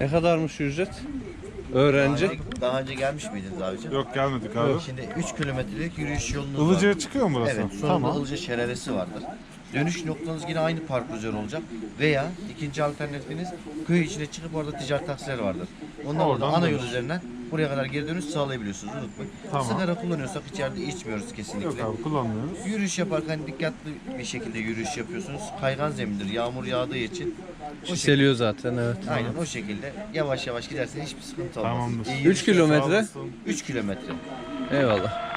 Ne kadarmış ücret? Öğrenci. Daha önce, daha önce gelmiş miydiniz abicim? Yok gelmedik abi. Şimdi 3 kilometrelik yürüyüş yolunuz var. Ilıca'ya çıkıyor mu burası? Evet, sonunda Tamam. Ilıca şelalesi vardır. Dönüş noktanız yine aynı park üzeri olacak. Veya ikinci alternatifiniz köy içine çıkıp orada ticaret taksiler vardır. Ondan Oradan orada ana yol dönüş. üzerinden buraya kadar geri dönüş sağlayabiliyorsunuz. Unutmayın. Tamam. Sigara kullanıyorsak içeride içmiyoruz kesinlikle. Yok abi kullanmıyoruz. Yürüyüş yaparken dikkatli bir şekilde yürüyüş yapıyorsunuz. Kaygan zemindir, yağmur yağdığı için. O şekilde, Çiseliyor zaten evet. aynen o şekilde yavaş yavaş gidersen hiçbir sıkıntı olmaz. Tamamdır. İyi Üç yürüyüşler. kilometre. Sağ olasın. 3 kilometre. Eyvallah.